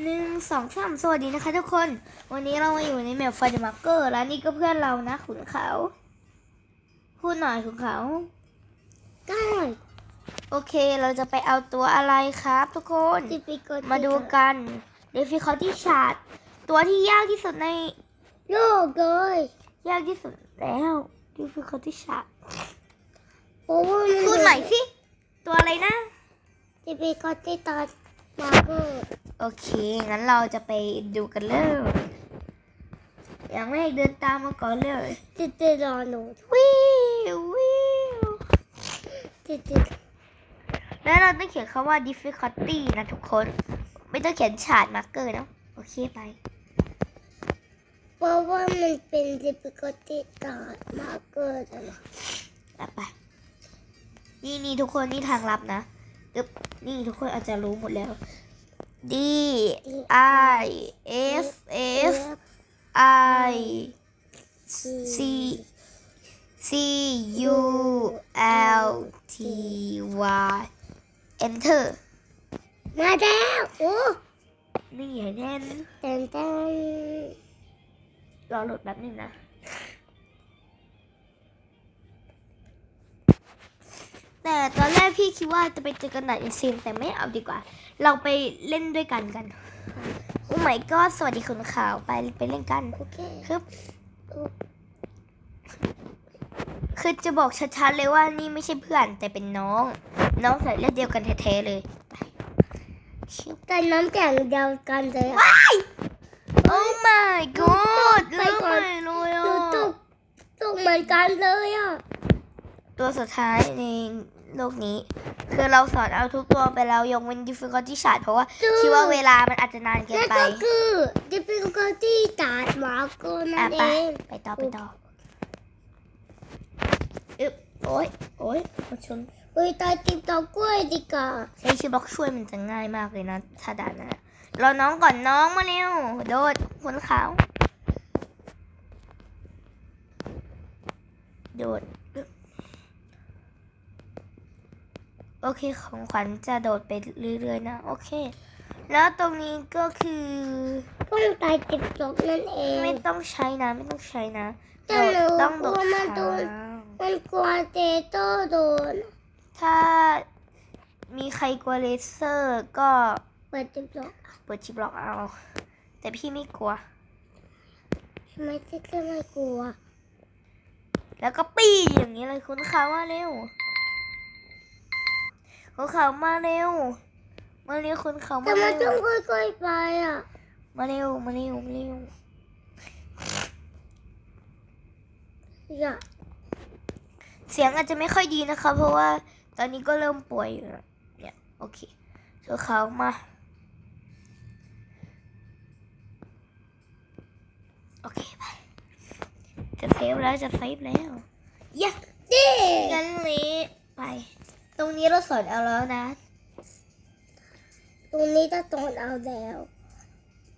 หนึ่งสองสามสวัสดีนะคะทุกคน วันนี้เรามาอยู่ในแมปไฟเดมาร์เกอร์แล้วนี่ก็เพื่อนเรานะขุนเขา พูดหน่อยขุนเขาได้โอเคเราจะไปเอาตัวอะไรครับ ทุกคนที่ไปกดมาดูกันเดฟิคอที่ชาร์ดตัวที่ยากที่สุดในโลกเลยยากที่สุดแล้วเดฟิคอที่ชาร์ดโอ้ยพูดใหม่สิตัวอะไรนะที่ไปกดที่ตอนมาเกอร์ โอเค งั้นเราจะไปดูกันเลยอย่างแรกเดินตามมาก่อนเลยที่ที่รอหนูวิววิวที่ที่แล้วเราต้องเขียนคำว่า difficulty นะทุกคน ไม่ต้องเขียนฉาดมาร์กเกอร์เนาะโอเคไป เพราะว่ามันเป็นที่ไปกดที่ตอนมาเกอร์นะแล้วไป นี่นี่ทุกคนนี่ทางลับนะอึบนี่ทุกคนอาจจะรู้หมดแล้ว D I F F I C C U L T Y Enter มาแล้วโอ้นี่ไงแน่นเต้นเต้นรอโหลดแป๊บนึงนะแต่ตอนแรก พี่คิดว่าจะไปเจอกันดัดอินซีนแต่ไม่เอาดีกว่า เราไปเล่นด้วยกันกันโอ้ไม่ก็สวัสดีคุณข่าวไปไปเล่นกันโอเคคือคือจะบอกชัดๆเลยว่านี่ไม่ใช่เพื่อนแต่เป็นน้อง น้องใส่เลือดเดียวกันแท้ๆเลยชิบแต่น้ำแข็งเดียวกันเลยอะโอ้ my god ไปเลือดก่ใหอนม่เลยอ่ดูตุะกตุกเหมือนกันเลยอะตัวสุดท้ายใน โลกนี้ คือเราสอนเอาทุกตัวไปแล้วยกเว้น difficulty chart เพราะว่าคิดว่าเวลามันอาจจะนานเกินนั่นไป ก็คือที่เป็นกดที่ตาดมาเกอร์นั่อะนไปเองไปต่อไปต่ออึ๊บโอ้ยโอ้ยมาชนเฮ้ยตาจิบตากล้วยดีกว่าใช้ชิบล็อกช่วยมันจะง่ายมากเลยนะถ้าด่านนั้นอะรอน้องก่อนน้องมาเร็วโดดขนขาว โดด โอเคของขวัญจะโดดไปเรื่อยๆนะ โอเค แล้วตรงนี้ก็คือต้องตาจิบตกนั่นเองไม่ต้องใช้นะไม่ต้องใช้นะแต่หนูต้องโดกลัดวมันโดขานมันกลัวเตโต้โดน ถ้ามีใครกลัวเลเซอร์ก็เปิดจิบตกเปิดชิปล็อกเอา แต่พี่ไม่กลัวทำไมที่ก็ไม่กลัว แล้วก็ปี้อย่างนี้เลยคุณเขามาเร็ว คุณเขามาเร็ว มาเร็วคุณเขาแต่มามันเร็ต้อวงค่อยๆไปอะ มาเร็วมาเร็วมาเร็วอย่าเสียงอาจจะไม่ค่อยดีนะคะ เพราะว่าตอนนี้ก็เริ่มป่วยอยู่แล้วเนี่ยโอเคคุณเขามาโอเคไปจะเซฟแล้วจะเซฟแล้วยะดิงั้นนี้ไปต รงนี้เราสอนเอาแล้วนะ ตรงนี้จะโดนเอาแล้ว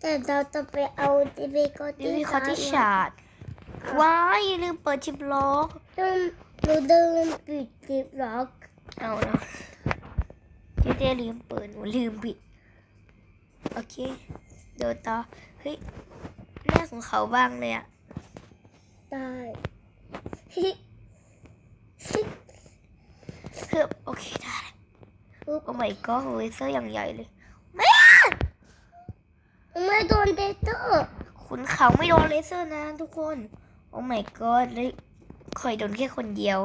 แต่เราจะไปเอาที่ไปกดดิที่วิคอที่ชาร์ดว้ายอย่าลืมเปิดชิปล็อกต้องหนูเดินปิดจิบล็อกเอาแล้วเจ๊เจ๊ลืมเปิดหนูลืมปิดโอเคเดินต่อเฮ้ยหน้าของเขาบ้างเลยอะได้ เฮ้ยโอเคได้แล้วโอ้ my god เลเซอร์อย่างใหญ่เลยไม่โดนเดเตอร์คุณเขาไม่โดนเลเซอร์นะทุกคนโอ้ my god เลยคอยโดนแค่คนเดียว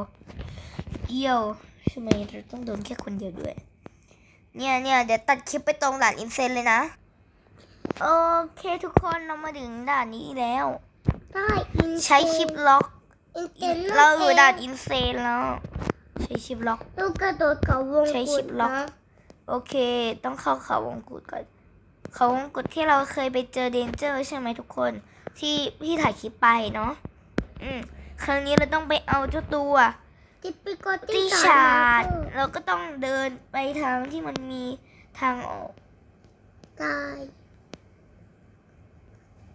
เดียวทำไมเราต้องโดนแค่คนเดียวด้วย เนี่ยเนี่ยเดี๋ยวตัดคลิปไปตรงด่านอินเซนเลยนะโอเคทุกคนเรามาถึงด่านนี้แล้วได้อินใช้ชิปล็อกอินเทนเราอยู่ด่านอินเซนแล้ว ใช้ชิปล็อก ลูกกระโดดเขาวงใช้กุชิดปล็อกนะโอเค ต้องเข้าเขาวงกุดก่อน เขาวงกุดที่เราเคยไปเจอเดนเจอร์ใช่ไหมทุกคน ที่พี่ถ่ายคลิปไปเนาะ อืม ครั้งนี้เราต้องไปเอาเจ้าตัวจิบไปกดที่ที่ชาร์ดดเราก็ต้องเดินไปทางที่มันมีทางออกตาย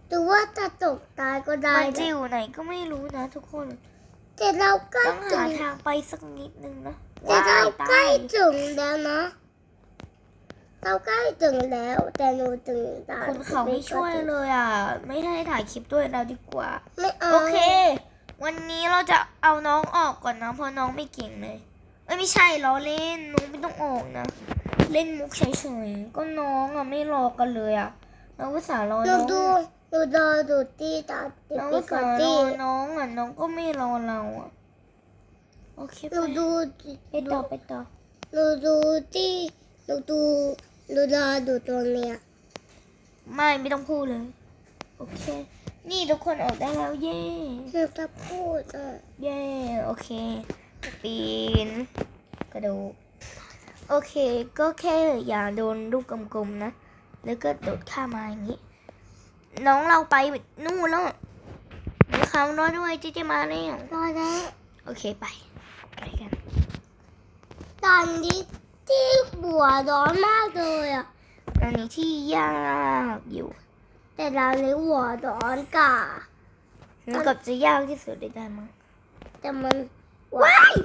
หรือว่าจะตกตายก็ได้มันจะนะอยู่ไหนก็ไม่รู้นะทุกคน แต่เราใกล้ต้องถึหางทางไปสักนิดนึงนะแต่เราตายใกล้ตายถึงแล้วนะ เราใกล้ถึงแล้ว แต่หนูถึงด่านคุณเขาไม่ช่วยเลยอะ ไม่ให้ถ่ายคลิปด้วยเราดีกว่า ไม่เอา โอเค วันนี้เราจะเอาน้องออกก่อนนะ เพราะน้องไม่เก่งเลยเอ้ยไม่ใช่ล้อเล่นน้องไม่ต้องออกนะ เล่นมุกเฉยๆ ก็น้องอะไม่รอกันเลยอะเราก็สารอหนูน้องดู หนูรอดูที่ด่านดิน้องปิก็โกสารอตี้น้องอะน้องก็ไม่รอเราอะโอเคหนูไปดูไปต่อไปต่อหนูดูที่หนูดูหนูรอดูตัวเนี้ยไม่ไม่ต้องพูดเลย โอเค นี่ทุกคนออกได้แล้วเย่หนูจะพูดอะเย่โอเค ปีน กระโดดโอเค ก็แค่อย่าโดนลูกกลมๆนะ แล้วก็โดดข้ามมาอย่างนี้ น้องเราไปนู่นแล้วมีคำรอด้วยเจ๊จะมาแล้วรอแล้วโอเคไปไปกัน ตอนนี้ที่หัวร้อนมากเลยอะอันนี้ที่ยากอยู่ แต่เราในหัวร้อนกว่ามันกับจะยากที่สุดเลยได้มั้งแต่มันว้าย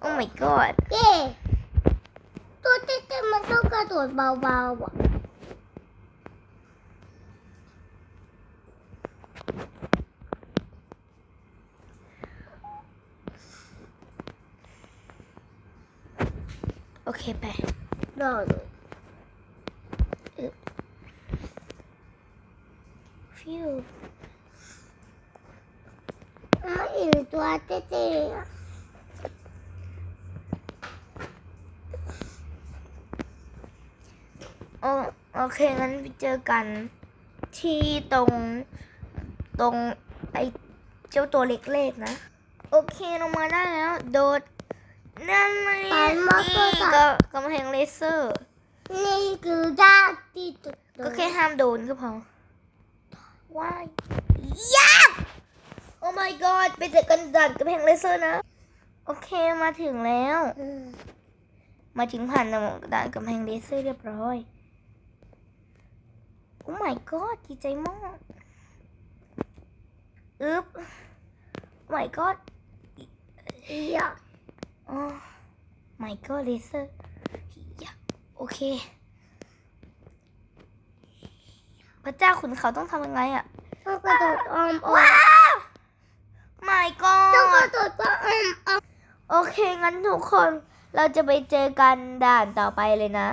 โอ้ my god เย่ตัวเต้นๆมันต้องกระโดดเบาๆอะ เคไปรอดูฟิวไม่เห็นตัวเต้นๆอะโอโอเค งั้นไปเจอกันที่ตรงตรงไอเจ้าตัวเล็กๆนะ โอเคลงมาได้แล้ว โดด นั่นไงนี่ก็กำแพงเลเซอร์ นี่คือยากที่สุดเลยก็แค่ห้ามโดนก็พอว้ายยากโอ้ my god ไปเจอกันด่านกำแพงเลเซอร์นะ โอเคมาถึงแล้ว อืมมาถึงผ่านด่านกำแพงเลเซอร์เรียบร้อย โอ้ my god ดีใจมากอึ๊บโอ้ my god อยาก อ๋อ my god เลเซอร์โอเค พระเจ้าขุนเขาต้องทำยังไงอะต้องกระโดดอ้อมอ้อว้ามว my ต้องก god ระโดดอ้อมอ้อมโอเค งั้นทุกคนเราจะไปเจอกันด่านต่อไปเลยนะ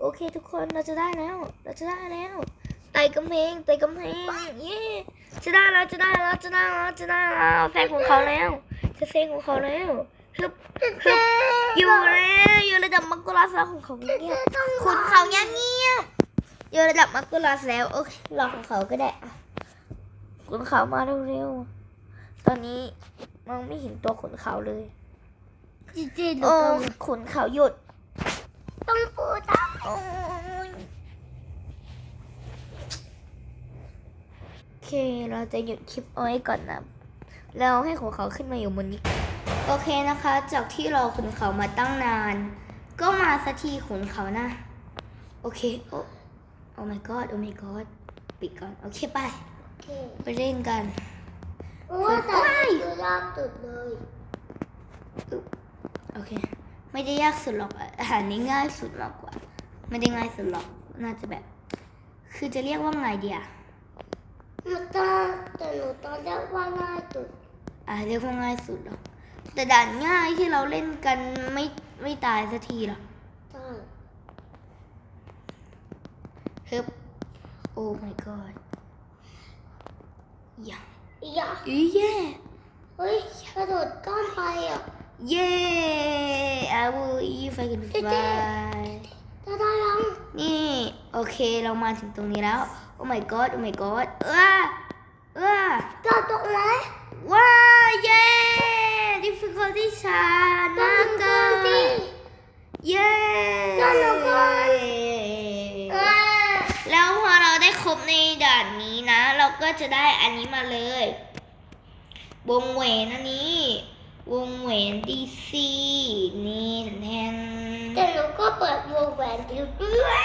โอเคทุกคนเราจะได้แล้ว เราจะได้แล้วไต่กำแพงไต่กำแพงเย้จะได้แล้วจะได้แล้วจะได้แล้วจะได้แล้วแซงของเขาแล้วจะแซงของเขาแล้ว ฮึบฮึบอยู่แล้วอยู่ระดับมักกุลาสแล้วของเขาเงียบๆขุนเขาเงียบเงียบๆอยู่ระดับมักกุลาสแล้วโอเครอของเขาก็ได้อะขุนเขามาเร็วๆตอนนี้มองไม่เห็นตัวขุนเขาเลยจริงๆโอ้ขุนเขาหยุด ต้องพูดอะโอ้ยโอเค เราจะหยุดคลิปเอาไว้ก่อนนะ แล้วให้ขุนเขาขึ้นมาอยู่บนนี้ โอเคนะคะ จากที่รอขุนเขามาตั้งนาน ก็มาสักทีขุนเขานะ โอเค โอ้โอ้ my god โอ้ my god ปิดก่อน โอเคไป โอเคไปเล่นกันว่าแต่คือยากสุดเลยโอเค ไม่ได้ยากสุดหรอกอาหารนี้ง่ายสุดมากกว่า ไม่ได้ง่ายสุดหรอก น่าจะแบบ คือจะเรียกว่าไงเดียมันต้องแต่หนูตอนแรกว่าง่ายสุด อะเรียกว่าง่ายสุดหรอก แต่ด่านง่ายที่เราเล่นกันไม่ไม่ตายสักทีหรอกใช่ฮึบโอ้ my god อย่าอยากอีเย่เฮ้ยกระโดดก้อนไปอะ เย่ I will if I can fly จะได้ยังนี่ โอเคเรามาถึงตรงนี้แล้ว โอ้ my god โอ้ my god เออเออจะตกไหม ว้าเย้ difficulty ชามากเกินเย้จะหนูก่อนอ่าแล้วพอเราได้ครบในด่านนี้นะ เราก็จะได้อันนี้มาเลย วงแหวนอันนี้ วงแหวนดีซีนี่แทนแต่หนูก็เปิดวงแหวนดิวด้วย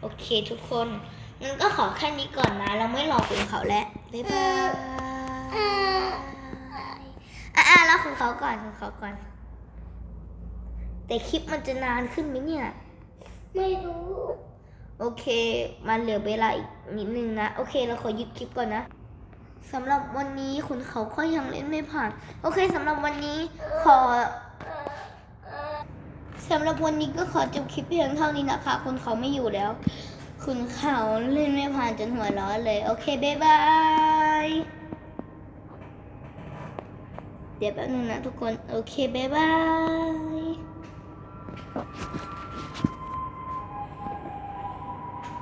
โอเคทุกคนงั้นก็ขอแค่นี้ก่อนนะ เราไม่รอคุณเขาแล้วบ๊ายบาย อ่าอะอะเราคุณเขาก่อนคุณเขาก่อนเแต่คลิปมันจะนานขึ้นไหมเนี่ย ไม่รู้ โอเค มันเหลือเวลาอีกนิดนึงนะ โอเค เราขอหยุดคลิปก่อนนะสำหรับวันนี้คุณเขาก็ยังเล่นไม่ผ่าน โอเคสำหรับวันนี้ขอสำหรับวันนี้ก็ขอจบคลิปเพียงเท่านี้นะคะ คุณเขาไม่อยู่แล้ว คุณเขาเล่นไม่ผ่านจนหัวร้อนเลย โอเค บ๊ายบาย เดี๋ยวแป๊บนึงนะทุกคน โอเค บ๊ายบาย